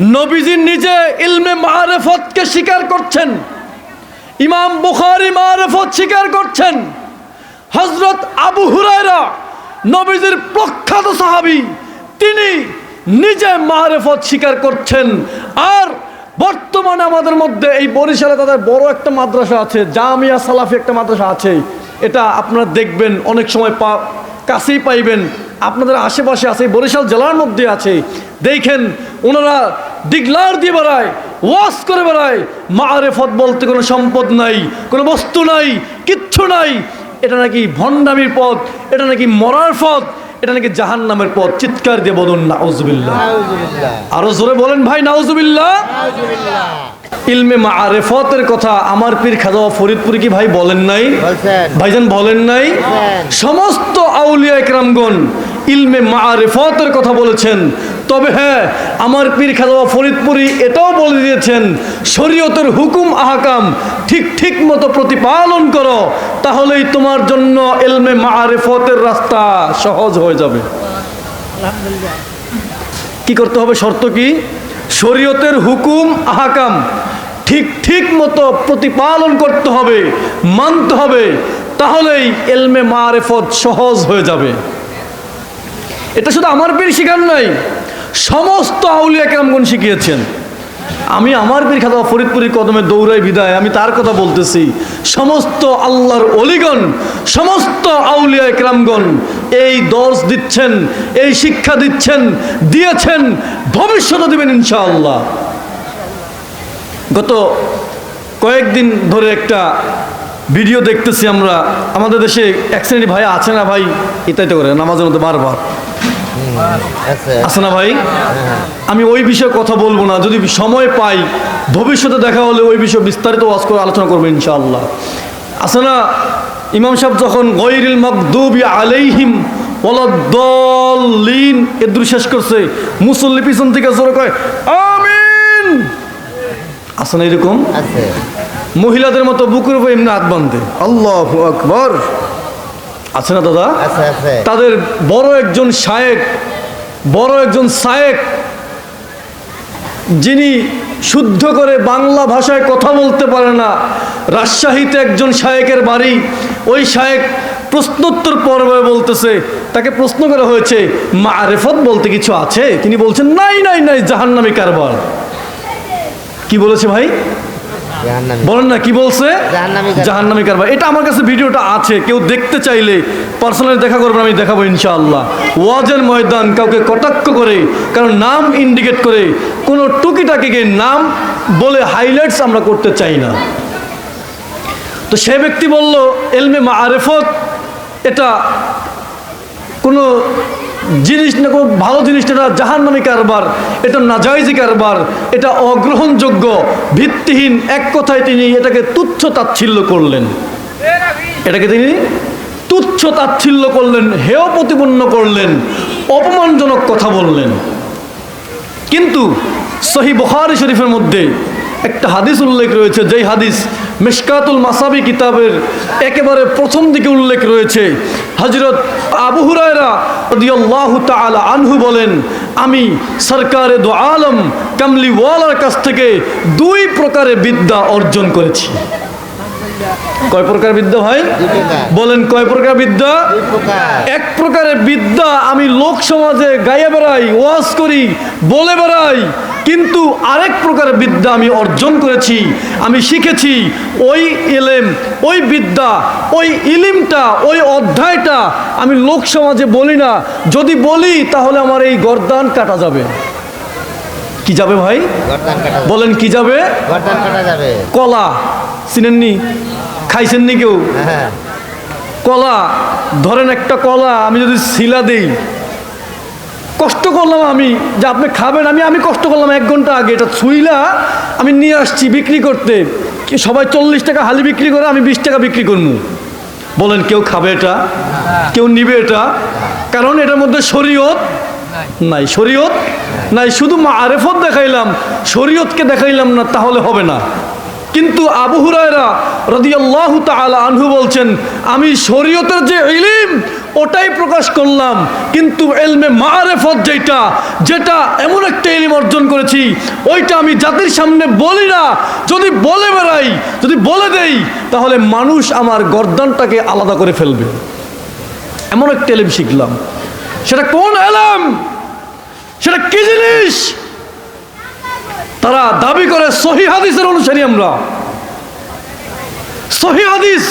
নবীজি নিজে ইলমে মারেফতকে স্বীকার করছেন। ইমাম বুখারি মারেফত স্বীকার করছেন। হজরত আবু হুরায়রা, নবীজির প্রখ্যাত সাহাবী, তিনি নিজে মারেফত স্বীকার করছেন। আর বর্তমানে আমাদের মধ্যে এই বরিশালে তাদের বড় একটা মাদ্রাসা আছে, জামিয়া সালাফি একটা মাদ্রাসা আছে। এটা আপনারা দেখবেন, অনেক সময় পা, কাছেই পাইবেন। আপনাদের আশেপাশে আছে, বরিশাল জেলার মধ্যে আছে। দেখেন, ওনারা ডিগলার দিয়ে বেড়ায় ওয়াশ করে বেড়ায়। মারেফত বলতে কোনো সম্পদ নাই কোনো বস্তু নাই কিচ্ছু নাই। এটা নাকি ভণ্ডামির পথ এটা নাকি মরার পথ এটা নাকি জাহান নামের পথ। চিৎকার দিয়ে বলুন নাউজুবিল্লাহ। আরও জোরে বলেন ভাই নাউজুবিল্লাহ। ইলমে মারেফতের কথা আমার পীর খাজা ফরিদপুরি কি ভাই বলেন নাই। ভাইজান বলেন নাই? সমস্ত আউলিয়া একরামগণ ইলমে মারেফতের কথা বলেছেন। তবে হ্যাঁ আমার পীর খাজা ফরিদপুরি এটাও বলে দিয়েছেন শরীয়তের হুকুম আহাকাম ঠিক ঠিক মতো প্রতিপালন করো তাহলেই তোমার জন্য ইলমে মারেফতের রাস্তা সহজ হয়ে যাবে। কি করতে হবে শর্ত কি? শরীয়তের হুকুম আহাকাম ঠিক ঠিক মতো প্রতিপালন করতে হবে মানতে হবে তাহলেই এলমে মারেফত সহজ হয়ে যাবে। এটা শুধু আমার পীর শিখান নাই, সমস্ত আউলিয়া কেমন শিখিয়েছেন। আমি আমার পীর খাতা ফরিদপুরি কদমে দৌড়াই বিদায়, আমি তার কথা বলতেছি, সমস্ত আল্লাহর অলিগণ, সমস্ত আউলিয়া একরামগণ এই দর্শ দিচ্ছেন, এই শিক্ষা দিচ্ছেন, দিয়েছেন ভবিষ্যতে দিবেন ইনশাআল্লাহ। গত কয়েকদিন ধরে একটা ভিডিও দেখতেছি আমরা, আমাদের দেশে এক শ্রেণি ভাই আছে না ভাই? তো করে, নামাজের মধ্যে বারবার। আছে আছে না ভাই আমি ওই বিষয়ে কথা বলব না। যদি সময় পাই ভবিষ্যতে দেখা হলে ওই বিষয়ে বিস্তারিত ওয়াজ করে আলোচনা করব ইনশাআল্লাহ। আছে না ইমাম সাহেব যখন গৈরিল মকদুবি আলাইহিম ওয়ালাদ্দাল্লিন এদুর শেষ করছে মুসল্লি পিছন থেকে জোরে কয় আমিন! আছে না এরকম? আছে। মহিলাদের মতো বুকুর উপর এমনি হাত বাঁধে। আল্লাহ আকবর। আছে না দাদা? তাদের বড় একজন শায়েক বড় একজন শায়েক যিনি শুদ্ধ করে বাংলা ভাষায় কথা বলতে পারে না রাজশাহীতে একজন শায়েকের বাড়ি ওই শায়েক প্রশ্নোত্তর পর্বে বলতেছে তাকে প্রশ্ন করা হয়েছে মারেফত বলতে কিছু আছে? তিনি বলছেন নাই নাই নাই জাহান্নামী কারবার। কি বলেছে ভাই? বলেন না কি বলছে? জাহান্নামী কারবার। এটা আমার কাছে ভিডিওটা আছে কেউ দেখতে চাইলে পার্সোনালি দেখা করবেন আমি দেখাবো ইনশাআল্লাহ। ওয়াজের ময়দান কাউকে কটাক্ষ করে কারণ নাম ইন্ডিকেট করে কোনো টুকিটাকিকে নাম বলে হাইলাইটস আমরা করতে চাই না। তো সে ব্যক্তি বলল এলমে মা আরেফত এটা কোনো জিনিস না, কোনো ভালো জিনিস না জাহান্নামী কারবার, এটা নাজাইজি কারবার, এটা অগ্রহণযোগ্য, ভিত্তিহীন, এক কথায় তিনি এটাকে তুচ্ছ তাচ্ছিল্য করলেন। এটাকে তিনি তুচ্ছ তাচ্ছিল্য করলেন, হেয় প্রতিপন্ন করলেন, অপমানজনক কথা বললেন। কিন্তু সহি বখারি শরীফের মধ্যে একটা হাদিস উল্লেখ রয়েছে, যেই হাদিস মেশকাতুল মাসাবি কিতাবের একেবারে প্রথম দিকে উল্লেখ রয়েছে। হজরত আবু হুরায়রা রাদিয়াল্লাহু তাআলা আনহু বলেন, আমি সরকারে দো আলম কামলিওয়ালার কাছ থেকে দুই প্রকারে বিদ্যা অর্জন করেছি। কয় প্রকার বিদ্যা ভাই? বলেন কয় প্রকার বিদ্যা? এক প্রকারের বিদ্যা আমি লোক সমাজে গাইয়ে বেড়াই ওয়াজ করি বলে বেড়াই কিন্তু আরেক প্রকারের বিদ্যা আমি অর্জন করেছি আমি শিখেছি ওই ইলেম ওই বিদ্যা ওই ইলিমটা ওই অধ্যায়টা আমি লোক সমাজে বলি না। যদি বলি তাহলে আমার এই গরদান কাটা যাবে। কি যাবে ভাই? বলেন কি যাবে? যাবে। কলা। চিনেননি? খাইছেননি কেউ? হ্যাঁ। কলা ধরেন একটা কলা আমি যদি শিলা দেই কষ্ট করলাম আমি যে আপনি খাবেন আমি আমি কষ্ট করলাম এক ঘণ্টা আগে। এটা ছুইলা আমি নিয়ে আসছি বিক্রি করতে। কি সবাই চল্লিশ টাকা হালি বিক্রি করে আমি বিশ টাকা বিক্রি করব বলেন কেউ খাবে এটা? কেউ নিবে এটা? কারণ এটার মধ্যে শরীয়ত নাই। শরীয়ত নাই। শুধু আরেফত দেখাইলাম। শরীয়তকে দেখাইলাম না তাহলে হবে না। কিন্তু আবু হুরায়রা রাদিয়াল্লাহু তাআলা আনহু বলছেন, আমি শরীয়তের যে ইলিম, ওটাই প্রকাশ করলাম। কিন্তু এলমে মারেফত যেটা যেটা এমন একটা ইলিম অর্জন করেছি, ওইটা আমি জাতির সামনে বলি না। যদি বলে বেড়াই, যদি বলে দেই, তাহলে মানুষ আমার গর্দানটাকে আলাদা করে ফেলবে। এমন একটা এলিম শিখলাম। সেটা কোন এলাম সেটা কি জিনিস? তারা দাবি করে সহি হাদিসের অনুসারী আমরা। সহি হাদিস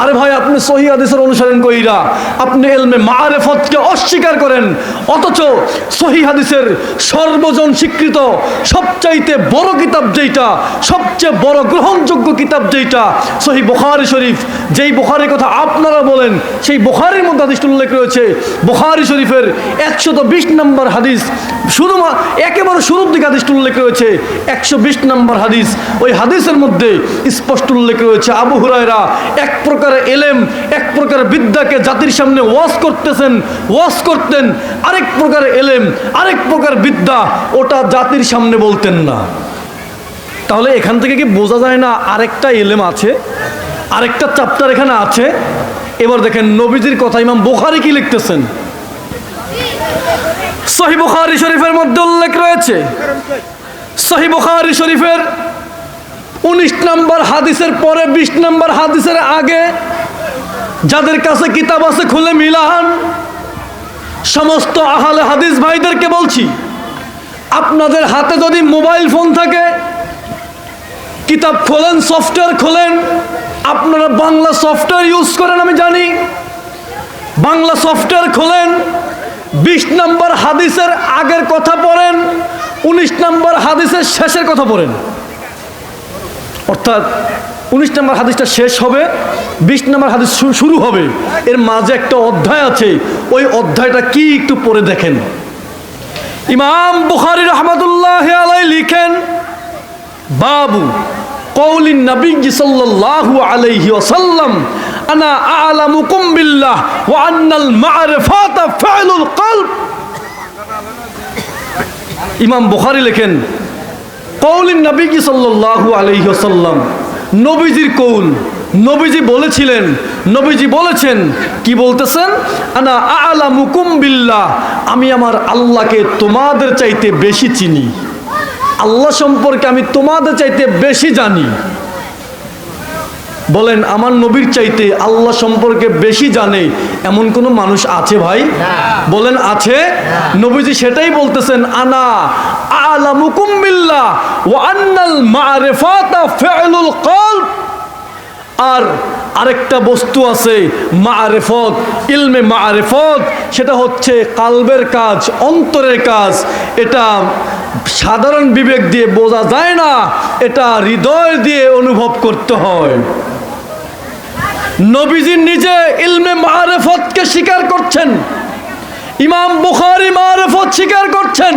আরে ভাই, আপনি সহি হাদিসের অনুসরণ কইরা আপনি এলমে মারেফতকে অস্বীকার করেন। অথচ সহি হাদিসের সর্বজন স্বীকৃত, সবচাইতে বড় কিতাব যেইটা, সবচেয়ে বড় গ্রহণযোগ্য কিতাব যেইটা, সহি বুখারি শরীফ। যেই বুখারির কথা আপনারা বলেন, সেই বুখারির মধ্যে হাদিসটা উল্লেখ রয়েছে। বুখারি শরীফের একশত বিশ নম্বর হাদিস শুধুমাত্র একেবারে শুরুর দিকে হাদিসটা উল্লেখ রয়েছে। একশো বিশ নম্বর হাদিস, ওই হাদিসের মধ্যে স্পষ্ট উল্লেখ রয়েছে। আবু হুরায়রা এক প্রকার এলেম, এক প্রকার বিদ্যাকে জাতির সামনে ওয়াজ করতেছেন, ওয়াজ করতেন, আরেক প্রকার এলেম, আরেক প্রকার বিদ্যা, ওটা জাতির সামনে বলতেন না। তাহলে এখান থেকে কি বোঝা যায় না আরেকটা এলেম আছে? আরেকটা চ্যাপ্টার এখানে আছে? এবার দেখেন নবীজির কথা ইমাম বোখারি কি লিখতেছেন? সহি বুখারি শরীফের মধ্যে উল্লেখ রয়েছে। সহি বুখারি শরীফের উনিশ নম্বর হাদিসের পরে, বিশ নম্বর হাদিসের আগে যাদের কাছে কিতাব আছে খুলে মিলান। সমস্ত আহলে হাদিস ভাইদেরকে বলছি, আপনাদের হাতে যদি মোবাইল ফোন থাকে, কিতাব খোলেন, সফটওয়্যার খোলেন, আপনারা বাংলা সফটওয়্যার ইউজ করেন, আমি জানি। বাংলা সফটওয়্যার খোলেন, বিশ নম্বর হাদিসের আগের কথা পড়েন, উনিশ নম্বর হাদিসের শেষের কথা পড়েন। অর্থাৎ উনিশ নম্বর হাদিসটা শেষ হবে, বিশ নম্বর হাদিস শুরু হবে। এর মাঝে একটা অধ্যায় আছে, ওই অধ্যায়টা কি একটু পরে দেখেন। ইমাম বুখারি রহমতুল্লাহ আলাই লিখেন, বাবু কৌলি নবী সাল্লাল্লাহু আলাইহি ওয়াসাল্লাম, আনা আলামুকুম বিল্লাহ ওয়া আন্নাল মা'রিফাতা ফা'লুল কলব। ইমাম বুখারী লেখেন কৌলিন নবীজি সাল্লাল্লাহু আলাইহি ওয়াসাল্লাম। নবীজির কৌল। নবীজি বলেছিলেন নবীজি বলেছেন কি বলতেছেন? আনা আলামুকুম বিল্লাহ আমি আমার আল্লাহকে তোমাদের চাইতে বেশি চিনি। আল্লাহ সম্পর্কে আমি তোমাদের চাইতে বেশি জানি। বলেন আমার নবীর চাইতে আল্লাহ সম্পর্কে বেশি জানে এমন কোনো মানুষ আছে ভাই? বলেন আছে? নবীজি সেটাই বলতেছেন আনা আলামুকুম বিল্লাহ ওয়া আন্নাল মারিফাতা ফি'লুল কলব আর আরেকটা বস্তু আছে মারেফত, ইলমে মারেফত, সেটা হচ্ছে কালবের কাজ, অন্তরের কাজ। এটা সাধারণ বিবেক দিয়ে বোঝা যায় না, এটা হৃদয় দিয়ে অনুভব করতে হয়। নবীজি নিজে ইলমে মারেফতকে স্বীকার করছেন। ইমাম বুখারি মারেফত স্বীকার করছেন।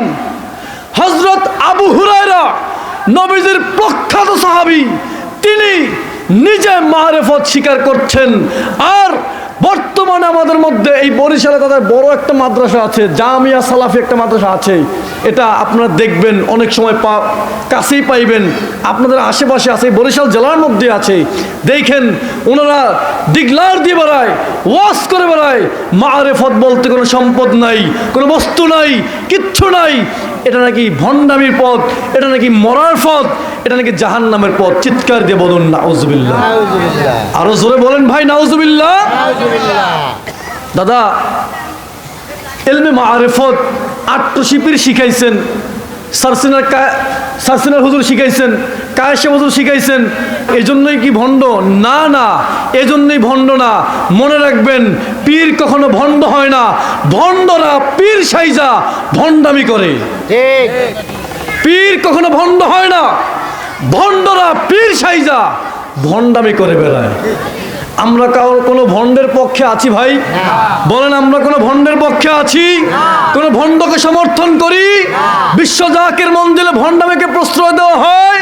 হজরত আবু হুরায়রা নবীজির প্রখ্যাত সাহাবি তিনি নিজে মারেফত স্বীকার করছেন। আর বর্তমানে আমাদের মধ্যে এই বরিশালে তাদের বড় একটা মাদ্রাসা আছে, জামিয়া সালাফি একটা মাদ্রাসা আছে। এটা আপনারা দেখবেন, অনেক সময় পা কাছেই পাইবেন। আপনাদের আশেপাশে আছে বরিশাল জেলার মধ্যে আছে। দেখেন, ওনারা ডিগলার দিয়ে বেড়ায় ওয়াশ করে বেড়ায়। মারেফত বলতে কোনো সম্পদ নাই, কোনো বস্তু নাই, কিচ্ছু নাই। এটা নাকি ভণ্ডামির পথ, এটা নাকি মরার পথ এটা নাকি জাহান নামের পথ। চিৎকার দিয়ে বলুন নাউজুবিল্লাহ। আরও জোরে বলেন ভাই নাউজুবিল্লাহ। দাদা এলমে মারেফত আট্টশিপির শিখাইছেন সারসিনার সারসিনার হুজুর শিখাইছেন কায়েশে হুজুর শিখাইছেন এই জন্যই কি ভণ্ড? না না এজন্যই ভণ্ড না। মনে রাখবেন পীর কখনো ভণ্ড হয় না। ভণ্ডরা পীর সাইজা ভণ্ডামি করে। পীর কখনো ভণ্ড হয় না। ভণ্ডরা পীর সাইজা ভণ্ডামি করে বেড়ায়। আমরা কারোর কোনো ভণ্ডের পক্ষে আছি ভাই? বলেন, আমরা কোনো ভণ্ডের পক্ষে আছি? কোনো ভণ্ডকে সমর্থন করি? বিশ্ব মন্দিরে ভণ্ডামিকে প্রশ্রয় দেওয়া হয়?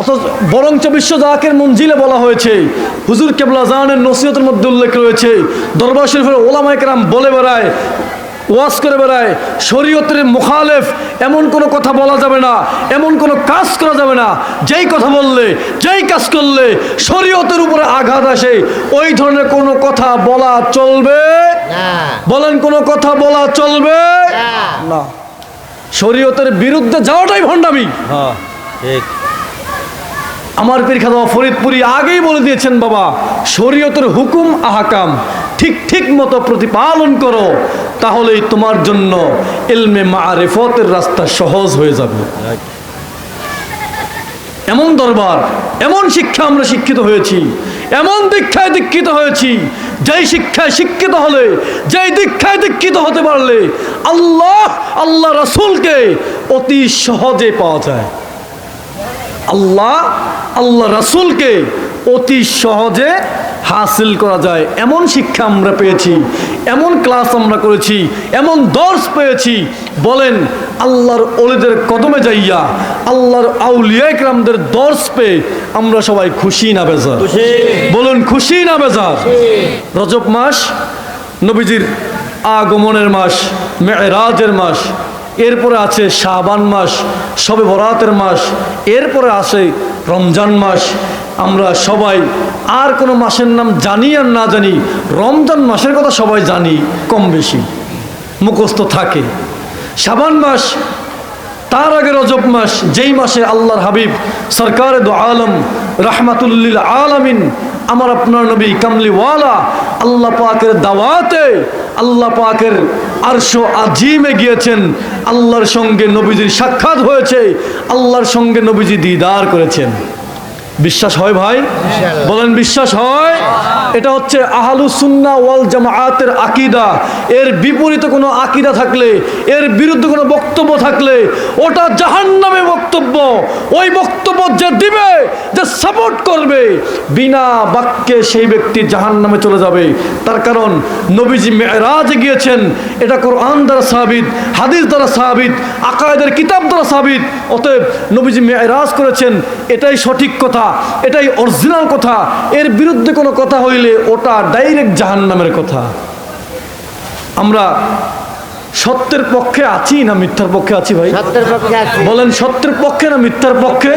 অথচ বরঞ্চ বিশ্ব জাকের মঞ্জিলে বলা হয়েছে, হুজুর কেবলা জাহানের নসিহতের মধ্যে উল্লেখ রয়েছে। দরবার শরীফের ওলামায় কেরাম বলে বেড়ায় ওয়াজ করে বেড়ায়। শরীয়তের মুখালেফ এমন কোনো কথা বলা যাবে না এমন কোনো কাজ করা যাবে না। যেই কথা বললে যেই কাজ করলে শরীয়তের উপরে আঘাত আসে ওই ধরনের কোনো কথা বলা চলবে? না। বলেন কোনো কথা বলা চলবে? না। না। শরীয়তের বিরুদ্ধে যাওয়াটাই ভণ্ডামি। হ্যাঁ ঠিক। আমার পীর খাদা ফরিদপুরি আগেই বলে দিয়েছেন বাবা শরীয়তের হুকুম আহাকাম। ঠিক ঠিক মতো প্রতিপালন করো, তাহলেই তোমার জন্য এলমে মারেফতের রাস্তা সহজ হয়ে যাবে। এমন দরবার, এমন শিক্ষা আমরা শিক্ষিত হয়েছি, এমন দীক্ষায় দীক্ষিত হয়েছি, যেই শিক্ষায় শিক্ষিত হলে, যেই দীক্ষায় দীক্ষিত হতে পারলে আল্লাহ আল্লাহ রাসূলকে অতি সহজে পাওয়া যায়। আল্লাহ আল্লাহ রাসূলকে অতি সহজে হাসিল করা যায়। এমন শিক্ষা আমরা পেয়েছি এমন ক্লাস আমরা করেছি এমন দর্শ পেয়েছি। বলেন আল্লাহর অলিদের কদমে যাইয়া আল্লাহর আউলিয়া ইকরামদের দর্শ পেয়ে আমরা সবাই খুশি না বেজার? বলুন খুশি না বেজার? রজব মাস নবীজির আগমনের মাস মেয়েরাজের মাস এরপরে আছে শাবান মাস সবে বরাতের মাস এরপরে আসে রমজান মাস আমরা সবাই আর কোনো মাসের নাম জানি আর না জানি, রমজান মাসের কথা সবাই জানি, কম বেশি। মুখস্থ থাকে। সাবান মাস, তার আগে রজব মাস, যেই মাসে আল্লাহর হাবিব সরকার আলম রাহমাতুল্লিল আলামিন আমার আপনার নবী কামলিওয়ালা আল্লাহ পাকের দাওয়াতে, আল্লাহ পাকের আরশ আজিমে গিয়েছেন, আল্লাহর সঙ্গে নবীজির সাক্ষাৎ হয়েছে, আল্লাহর সঙ্গে নবীজি দিদার করেছেন। বিশ্বাস হয় ভাই? বলেন বিশ্বাস হয়? এটা হচ্ছে আহালু সুন্না ওয়াল জামায়াতের আকিদা। এর বিপরীতে কোনো আকিদা থাকলে, এর বিরুদ্ধে কোনো বক্তব্য থাকলে, ওটা জাহান্নামে বক্তব্য। ওই বক্তব্য যে দিবে, যে সাপোর্ট করবে, বিনা বাক্যে সেই ব্যক্তি জাহান্নামে চলে যাবে। তার কারণ নবীজি মেরাজে গিয়েছেন, এটা কোরআন দ্বারা সাবিত, হাদিস দ্বারা সাবিত, আকায়দের কিতাব দ্বারা সাবিত। অতএব নবীজি মেরাজ করেছেন, এটাই সঠিক কথা, এটাই অরিজিনাল কথা। এর বিরুদ্ধে কোনো কথা হইলে ওটা ডাইরেক্ট জাহান্নামের কথা। আমরা সত্যের পক্ষে আছি না মিথ্যার পক্ষে আছি ভাই? বলেন সত্যের পক্ষে না মিথ্যার পক্ষে।